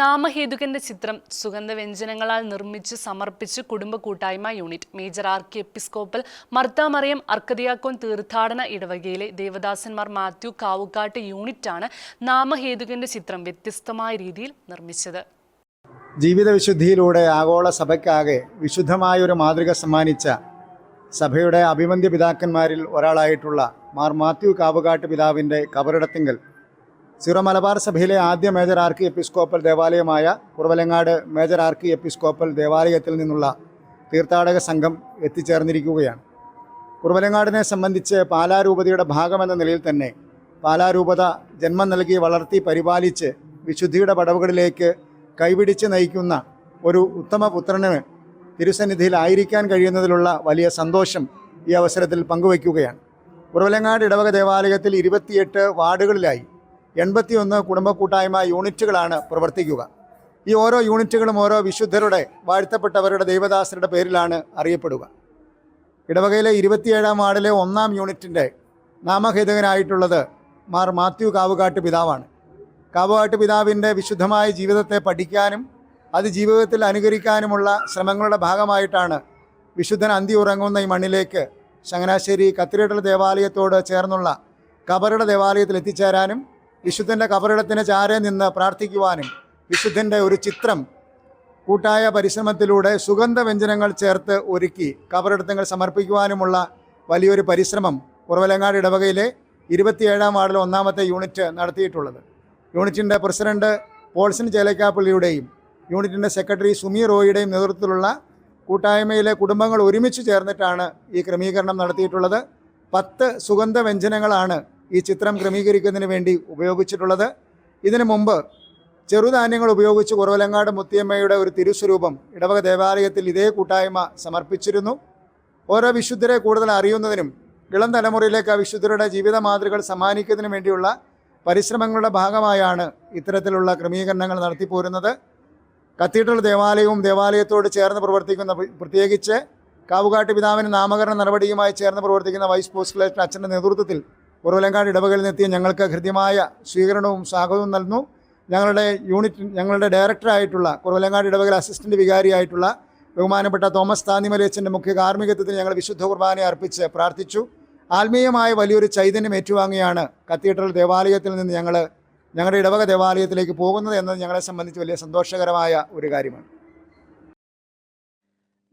നാമഹേതുകന്റെ ചിത്രം സുഗന്ധവ്യഞ്ജനങ്ങളാൽ നിർമ്മിച്ച് സമർപ്പിച്ച് കുടുംബ കൂട്ടായ്മ unit. Major archiepiscopal Marthamariam അർക്കതിയാക്കോൻ തീർത്ഥാടന ഇടവകയിലെ ദേവദാസന്മാർ മാത്യു കാവുകാട്ട് യൂണിറ്റാണ് നാമഹേതുകന്റെ ചിത്രം വ്യത്യസ്തമായ രീതിയിൽ നിർമ്മിച്ചത്. ജീവിത വിശുദ്ധിയിലൂടെ ആഗോള സഭയ്ക്കാകെ വിശുദ്ധമായ ഒരു മാതൃക സമ്മാനിച്ച സഭയുടെ അഭിമന്യ പിതാക്കന്മാരിൽ ഒരാളായിട്ടുള്ള മാർ മാത്യു കാവുകാട്ട് പിതാവിന്റെ കബറിടത്തിങ്കൽ സിറോ മലബാർ സഭയിലെ ആദ്യ മേജർ ആർക്കി എപ്പിസ്കോപ്പൽ ദേവാലയമായ കുറവലങ്ങാട് മേജർ ആർക്കി എപ്പിസ്കോപ്പൽ ദേവാലയത്തിൽ നിന്നുള്ള തീർത്ഥാടക സംഘം എത്തിച്ചേർന്നിരിക്കുകയാണ്. കുറവലങ്ങാടിനെ സംബന്ധിച്ച് പാലാരൂപതയുടെ ഭാഗമെന്ന നിലയിൽ തന്നെ പാലാരൂപത ജന്മം നൽകി വളർത്തി പരിപാലിച്ച് വിശുദ്ധിയുടെ പടവുകളിലേക്ക് കൈപിടിച്ച് നയിക്കുന്ന ഒരു ഉത്തമ പുത്രന് തിരുസന്നിധിയിലായിരിക്കാൻ കഴിയുന്നതിലുള്ള വലിയ സന്തോഷം ഈ അവസരത്തിൽ പങ്കുവയ്ക്കുകയാണ്. കുറവലങ്ങാട് ഇടവക ദേവാലയത്തിൽ ഇരുപത്തിയെട്ട് വാർഡുകളിലായി എൺപത്തിയൊന്ന് കുടുംബ കൂട്ടായ്മ യൂണിറ്റുകളാണ് പ്രവർത്തിക്കുക. ഈ ഓരോ യൂണിറ്റുകളും ഓരോ വിശുദ്ധരുടെ വാഴ്ത്തപ്പെട്ടവരുടെ ദൈവദാസരുടെ പേരിലാണ് അറിയപ്പെടുക. ഇടവകയിലെ ഇരുപത്തിയേഴാം വാർഡിലെ ഒന്നാം യൂണിറ്റിന്റെ നാമഹേതകനായിട്ടുള്ളത് മാർ മാത്യു കാവുകാട്ട് പിതാവാണ്. കാവുകാട്ട് പിതാവിന്റെ വിശുദ്ധമായ ജീവിതത്തെ പഠിക്കാനും അത് ജീവിതത്തിൽ അനുകരിക്കാനുമുള്ള ശ്രമങ്ങളുടെ ഭാഗമായിട്ടാണ് വിശുദ്ധൻ അന്തി ഉറങ്ങുന്ന ഈ മണ്ണിലേക്ക് ചങ്ങനാശ്ശേരി കത്തീഡ്രൽ ദേവാലയത്തോട് ചേർന്നുള്ള കബറുടെ ദേവാലയത്തിൽ എത്തിച്ചേരാനും വിശുദ്ധന്റെ കബറിടത്തിന് ചാരെ നിന്ന് പ്രാർത്ഥിക്കുവാനും വിശുദ്ധന്റെ ഒരു ചിത്രം കൂട്ടായ പരിശ്രമത്തിലൂടെ സുഗന്ധവ്യഞ്ജനങ്ങൾ ചേർത്ത് ഒരുക്കി കബറിടത്തങ്ങൾ സമർപ്പിക്കുവാനുമുള്ള വലിയൊരു പരിശ്രമം കുറവലങ്ങാട് ഇടവകയിലെ ഇരുപത്തിയേഴാം വാർഡിലെ ഒന്നാമത്തെ യൂണിറ്റ് നടത്തിയിട്ടുള്ളത്. യൂണിറ്റിന്റെ പ്രസിഡന്റ് പോൾസൺ ചേലക്കാപ്പള്ളിയുടെയും യൂണിറ്റിന്റെ സെക്രട്ടറി സുമി റോയിയുടെയും നേതൃത്വത്തിലുള്ള കൂട്ടായ്മയിലെ കുടുംബങ്ങൾ ഒരുമിച്ച് ചേർന്നിട്ടാണ് ഈ ക്രമീകരണം നടത്തിയിട്ടുള്ളത്. പത്ത് സുഗന്ധവ്യഞ്ജനങ്ങളാണ് ഈ ചിത്രം ക്രമീകരിക്കുന്നതിന് വേണ്ടി ഉപയോഗിച്ചിട്ടുള്ളത്. ഇതിനു മുമ്പ് ചെറുധാന്യങ്ങൾ ഉപയോഗിച്ച് കുറവലങ്ങാട് മുത്തിയമ്മയുടെ ഒരു തിരുസ്വരൂപം ഇടവക ദേവാലയത്തിൽ ഇതേ കൂട്ടായ്മ സമർപ്പിച്ചിരുന്നു. ഓരോ വിശുദ്ധരെ കൂടുതൽ അറിയുന്നതിനും ഇളം തലമുറയിലേക്ക് ആ വിശുദ്ധരുടെ ജീവിത മാതൃകൾ സമ്മാനിക്കുന്നതിനും വേണ്ടിയുള്ള പരിശ്രമങ്ങളുടെ ഭാഗമായാണ് ഇത്തരത്തിലുള്ള ക്രമീകരണങ്ങൾ നടത്തിപ്പോരുന്നത് കത്തീഡ്രൽ ദേവാലയവും ദേവാലയത്തോട് ചേർന്ന് പ്രവർത്തിക്കുന്ന പ്രത്യേകിച്ച് കാവുകാട്ട് പിതാവിന് നാമകരണ നടപടിയുമായി ചേർന്ന് പ്രവർത്തിക്കുന്ന വൈസ് പോസ്റ്റ് കളക്ടർ അച്ഛന്റെ നേതൃത്വത്തിൽ ഉറവലങ്കാട് ഇടവകയിൽ നിന്നെത്തിയ ഞങ്ങൾക്ക് ഹൃദ്യമായ സ്വീകരണവും സ്വാഗതവും നൽകുന്നു. ഞങ്ങളുടെ യൂണിറ്റ് ഞങ്ങളുടെ ഡയറക്ടറായിട്ടുള്ള കുറവലങ്ങാട് ഇടവകൽ അസിസ്റ്റന്റ് വികാരിയായിട്ടുള്ള ബഹുമാനപ്പെട്ട തോമസ് താന്നിമലയച്ചന്റെ മുഖ്യ കാർമ്മികത്വത്തിന് ഞങ്ങൾ വിശുദ്ധ കുർബാന അർപ്പിച്ച് പ്രാർത്ഥിച്ചു. ആത്മീയമായ വലിയൊരു ചൈതന്യം ഏറ്റുവാങ്ങിയാണ് കത്തീഡ്രൽ ദേവാലയത്തിൽ നിന്ന് ഞങ്ങൾ ഞങ്ങളുടെ ഇടവക ദേവാലയത്തിലേക്ക് പോകുന്നത് എന്നത് ഞങ്ങളെ സംബന്ധിച്ച് വലിയ സന്തോഷകരമായ ഒരു കാര്യമാണ്.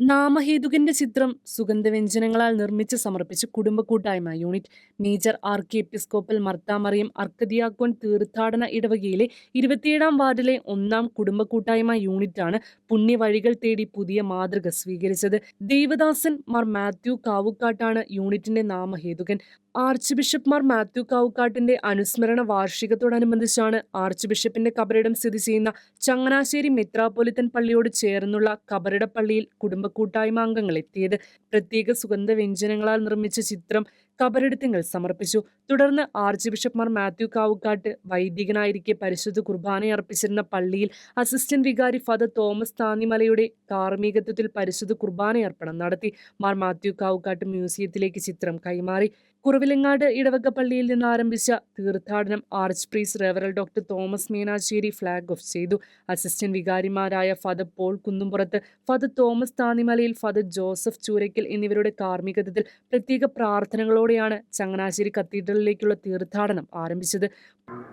നാമഹേതുകന്റെ ചിത്രം സുഗന്ധവ്യഞ്ജനങ്ങളാൽ നിർമ്മിച്ച് സമർപ്പിച്ച് കുടുംബ കൂട്ടായ്മ unit major archiepiscopal Marthamariam അർക്കദിയാക്കോൻ തീർത്ഥാടന ഇടവകയിലെ ഇരുപത്തിയേഴാം വാർഡിലെ ഒന്നാം കുടുംബ കൂട്ടായ്മ യൂണിറ്റാണ് പുണ്യവഴികൾ തേടി പുതിയ മാതൃക സ്വീകരിച്ചത്. ദേവദാസൻ മാർ മാത്യു കാവുക്കാട്ടാണ് യൂണിറ്റിന്റെ നാമഹേതുകൻ. ആർച്ച് ബിഷപ്പ് മാർ മാത്യു കാവുക്കാട്ടിന്റെ അനുസ്മരണ വാർഷികത്തോടനുബന്ധിച്ചാണ് ആർച്ച് ബിഷപ്പിന്റെ കബറിടം സ്ഥിതി ചെയ്യുന്ന ചങ്ങനാശ്ശേരി മെത്രാപൊലിത്തൻ പള്ളിയോട് ചേർന്നുള്ള കബറിടപ്പള്ളിയിൽ കുടുംബ കൂട്ടായ്മ അംഗങ്ങൾ എത്തിയത്. പ്രത്യേക സുഗന്ധ വ്യഞ്ജനങ്ങളാൽ നിർമ്മിച്ച ചിത്രം കബറിടത്തിങ്ങൾ സമർപ്പിച്ചു. തുടർന്ന് ആർച്ച് ബിഷപ്പ്മാർ മാത്യു കാവുക്കാട്ട് വൈദികനായിരിക്കെ പരിശുദ്ധ കുർബാന അർപ്പിച്ചിരുന്ന പള്ളിയിൽ അസിസ്റ്റന്റ് വികാരി ഫാദർ തോമസ് താന്നിമലയുടെ കാർമ്മികത്വത്തിൽ പരിശുദ്ധ കുർബാനയർപ്പണം നടത്തി. മാർ മാത്യു കാവുക്കാട്ട് മ്യൂസിയത്തിലേക്ക് ചിത്രം കൈമാറി. കുറവിലങ്ങാട് ഇടവക പള്ളിയിൽ നിന്ന് ആരംഭിച്ച തീർത്ഥാടനം archpriest റെവറൽ doctor Thomas Meenasseri flag off ചെയ്തു. Assistant വികാരിമാരായ father Paul Kunnumpurath father Thomas Thannimalayil father Joseph Chooraykkal എന്നിവരുടെ കാർമ്മികത്വത്തിൽ പ്രത്യേക പ്രാർത്ഥനകളോടെയാണ് ചങ്ങനാശ്ശേരി കത്തീഡ്രലിലേക്കുള്ള തീർത്ഥാടനം ആരംഭിച്ചത്.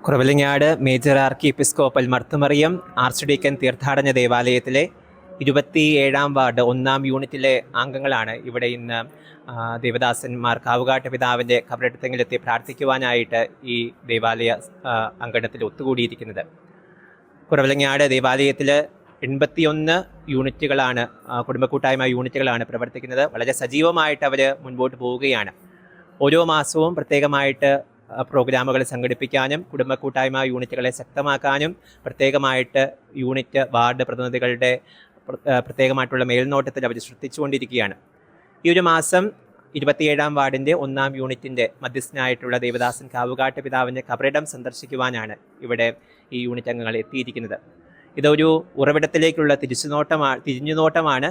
Kuravilangad major archiepiscopal Marthamariyam archdeacon തീർത്ഥാടന ദേവാലയത്തിലെ ഇരുപത്തി ഏഴാം വാർഡ് ഒന്നാം യൂണിറ്റിലെ അംഗങ്ങളാണ് ഇവിടെ ഇന്ന് ദേവദാസന്മാർ കാവുകാട്ട് പിതാവിന്റെ കബറിടത്തെങ്കിലെത്തി പ്രാർത്ഥിക്കുവാനായിട്ട് ഈ ദേവാലയ അങ്കണത്തിൽ ഒത്തുകൂടിയിരിക്കുന്നത്. കുറവലങ്ങാട് ദേവാലയത്തിൽ എൺപത്തിയൊന്ന് യൂണിറ്റുകളാണ് കുടുംബക്കൂട്ടായ്മ യൂണിറ്റുകളാണ് പ്രവർത്തിക്കുന്നത്. വളരെ സജീവമായിട്ട് അവർ മുൻപോട്ട് പോവുകയാണ്. ഓരോ മാസവും പ്രത്യേകമായിട്ട് പ്രോഗ്രാമുകൾ സംഘടിപ്പിക്കാനും കുടുംബ കൂട്ടായ്മ യൂണിറ്റുകളെ ശക്തമാക്കാനും പ്രത്യേകമായിട്ട് യൂണിറ്റ് വാർഡ് പ്രതിനിധികളുടെ പ്രത്യേകമായിട്ടുള്ള മേൽനോട്ടത്തിൽ അവർ ശ്രദ്ധിച്ചുകൊണ്ടിരിക്കുകയാണ്. ഈ ഒരു മാസം ഇരുപത്തിയേഴാം വാർഡിന്റെ ഒന്നാം യൂണിറ്റിന്റെ മധ്യസ്ഥനായിട്ടുള്ള ദേവദാസൻ കാവുകാട്ട് പിതാവിന്റെ കബറിടം സന്ദർശിക്കുവാനാണ് ഇവിടെ ഈ യൂണിറ്റ് അംഗങ്ങൾ എത്തിയിരിക്കുന്നത്. ഇതൊരു ഉറവിടത്തിലേക്കുള്ള തിരിച്ചുനോട്ടമാണ് തിരിഞ്ഞുനോട്ടമാണ്.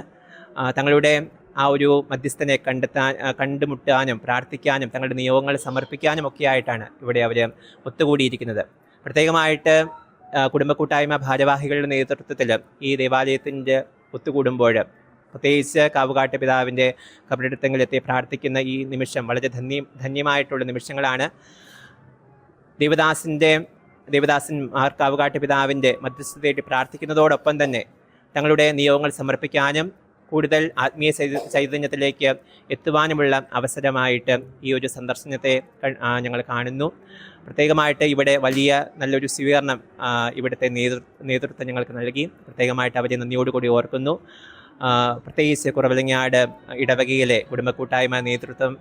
തങ്ങളുടെ ആ ഒരു മധ്യസ്ഥനെ കണ്ടെത്താൻ കണ്ടുമുട്ടാനും പ്രാർത്ഥിക്കാനും തങ്ങളുടെ നിയോഗങ്ങൾ സമർപ്പിക്കാനും ഒക്കെ ആയിട്ടാണ് ഇവിടെ അവർ ഒത്തുകൂടിയിരിക്കുന്നത്. പ്രത്യേകമായിട്ട് കുടുംബ കൂട്ടായ്മ ഭാരവാഹികളുടെ നേതൃത്വത്തിൽ ഈ ദേവാലയത്തിന്റെ ഒത്തുകൂടുമ്പോൾ പ്രത്യേകിച്ച് കാവുകാട്ട് പിതാവിന്റെ കബറിടത്തെങ്കിലെത്തി പ്രാർത്ഥിക്കുന്ന ഈ നിമിഷം വളരെ ധന്യ ധന്യമായിട്ടുള്ള നിമിഷങ്ങളാണ്. ദേവദാസിന്റെ ദേവദാസൻ മാർ കാവുകാട്ട് പിതാവിന്റെ മധ്യസ്ഥതയായിട്ട് പ്രാർത്ഥിക്കുന്നതോടൊപ്പം തന്നെ തങ്ങളുടെ നിയോഗങ്ങൾ സമർപ്പിക്കാനും കൂടുതൽ ആത്മീയ ചൈത- ചൈതന്യത്തിലേക്ക് എത്തുവാനുമുള്ള അവസരമായിട്ട് ഈ ഒരു സന്ദർശനത്തെ ഞങ്ങൾ കാണുന്നു. പ്രത്യേകമായിട്ട് ഇവിടെ വലിയ നല്ലൊരു സ്വീകരണം ഇവിടുത്തെ നേതൃ നേതൃത്വം ഞങ്ങൾക്ക് നൽകി. പ്രത്യേകമായിട്ട് അവരെ നന്ദിയോടുകൂടി ഓർക്കുന്നു. പ്രത്യേകിച്ച് കുറവലങ്ങാട് ഇടവകയിലെ കുടുംബക്കൂട്ടായ്മ നേതൃത്വം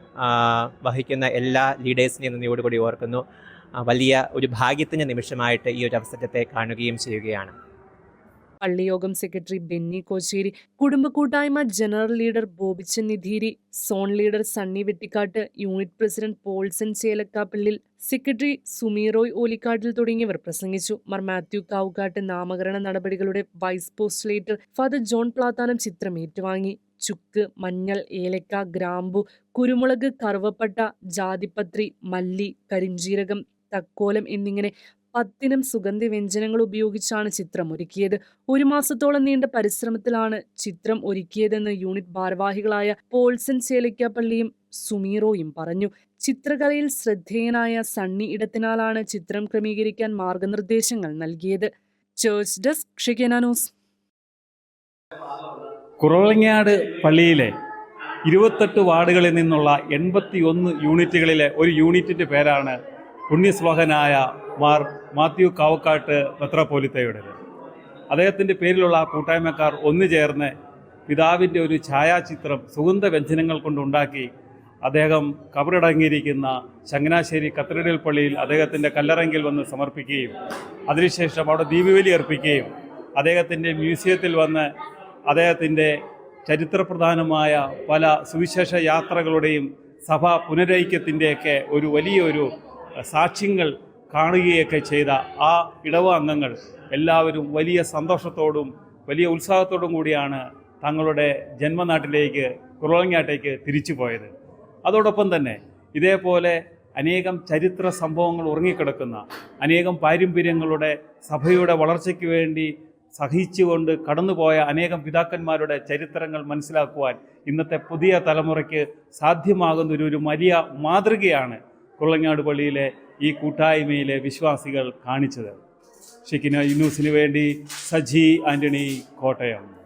വഹിക്കുന്ന എല്ലാ ലീഡേഴ്സിനെയും നന്ദിയോടുകൂടി ഓർക്കുന്നു. വലിയ ഒരു ഭാഗ്യത്തിന്റെ നിമിഷമായിട്ട് ഈ ഒരു അവസരത്തെ കാണുകയും ചെയ്യുകയാണ്. പള്ളിയോഗം സെക്രട്ടറി ബെന്നി കോച്ചേരി കുടുംബ കൂട്ടായ്മ general leader Bobichan Nidhiri zone leader Sunny Vettikkattu unit president Paulson Chelakkappallil secretary Sumiroy Olikkattil തുടങ്ങിയവർ പ്രസംഗിച്ചു. മർ മാത്യു കാവുകാട്ട് നാമകരണ നടപടികളുടെ vice postulator father John Plathanam ചിത്രം ഏറ്റുവാങ്ങി. ചുക്ക് മഞ്ഞൾ ഏലക്ക ഗ്രാമ്പു കുരുമുളക് കറുവപ്പട്ട ജാതിപത്രി മല്ലി കരിഞ്ചീരകം തക്കോലം എന്നിങ്ങനെ പത്തിനം സുഗന്ധവ്യഞ്ജനങ്ങൾ ഉപയോഗിച്ചാണ് ചിത്രം ഒരുക്കിയത്. ഒരു മാസത്തോളം നീണ്ട പരിശ്രമത്തിലാണ് ചിത്രം ഒരുക്കിയതെന്ന് യൂണിറ്റ് ഭാരവാഹികളായ പോൾസൻ ചേലയ്ക്കാപ്പള്ളിയും സുമീറോയും പറഞ്ഞു. ചിത്രകലയിൽ ശ്രദ്ധേയനായ സണ്ണി ഇടത്തിനാലാണ് ചിത്രം ക്രമീകരിക്കാൻ മാർഗനിർദ്ദേശങ്ങൾ നൽകിയത്. ചേർച്ച് ഡെസ്ക് ഷിക്കന ന്യൂസ്. കുറവങ്ങാട് പള്ളിയിലെ ഇരുപത്തെട്ട് വാർഡുകളിൽ നിന്നുള്ള എൺപത്തി ഒന്ന് യൂണിറ്റുകളിലെ ഒരു യൂണിറ്റിന്റെ പേരാണ് പുണ്യസ്വഹനായ മാർ മാത്യു കാവക്കാട്ട് മെത്രാപ്പോലിത്തയുടേത് അദ്ദേഹത്തിന്റെ പേരിലുള്ള കൂട്ടായ്മക്കാർ ഒന്നു ചേർന്ന് പിതാവിന്റെ ഒരു ഛായാചിത്രം സുഗന്ധ വ്യഞ്ജനങ്ങൾ കൊണ്ടുണ്ടാക്കി അദ്ദേഹം കബറടങ്ങിയിരിക്കുന്ന ചങ്ങനാശ്ശേരി കത്തീഡ്രൽ പള്ളിയിൽ അദ്ദേഹത്തിന്റെ കല്ലറങ്കിൽ വന്ന് സമർപ്പിക്കുകയും അതിനുശേഷം അവിടെ ദീപവലി അർപ്പിക്കുകയും അദ്ദേഹത്തിന്റെ മ്യൂസിയത്തിൽ വന്ന് അദ്ദേഹത്തിന്റെ ചരിത്രപ്രധാനമായ പല സുവിശേഷ യാത്രകളുടെയും സഭാ പുനരൈക്യത്തിന്റെയൊക്കെ ഒരു വലിയൊരു സാക്ഷ്യങ്ങൾ കാണുകയൊക്കെ ചെയ്ത ആ ഇടവ അംഗങ്ങൾ എല്ലാവരും വലിയ സന്തോഷത്തോടും വലിയ ഉത്സാഹത്തോടും കൂടിയാണ് തങ്ങളുടെ ജന്മനാട്ടിലേക്ക് കുറവങ്ങാട്ടേക്ക് തിരിച്ചു പോയത്. അതോടൊപ്പം തന്നെ ഇതേപോലെ അനേകം ചരിത്ര സംഭവങ്ങൾ ഉറങ്ങിക്കിടക്കുന്ന അനേകം പാരമ്പര്യങ്ങളുടെ സഭയുടെ വളർച്ചയ്ക്ക് വേണ്ടി സഹിച്ചുകൊണ്ട് കടന്നുപോയ അനേകം പിതാക്കന്മാരുടെ ചരിത്രങ്ങൾ മനസ്സിലാക്കുവാൻ ഇന്നത്തെ പുതിയ തലമുറയ്ക്ക് സാധ്യമാകുന്ന ഒരു ഒരു വലിയ മാതൃകയാണ് കുള്ളങ്ങാട് പള്ളിയിലെ ഈ കൂട്ടായ്മയിലെ വിശ്വാസികൾ കാണിച്ചത്. ഷിക്കിന ന്യൂസിന് വേണ്ടി സജി ആന്റണി കോട്ടയം.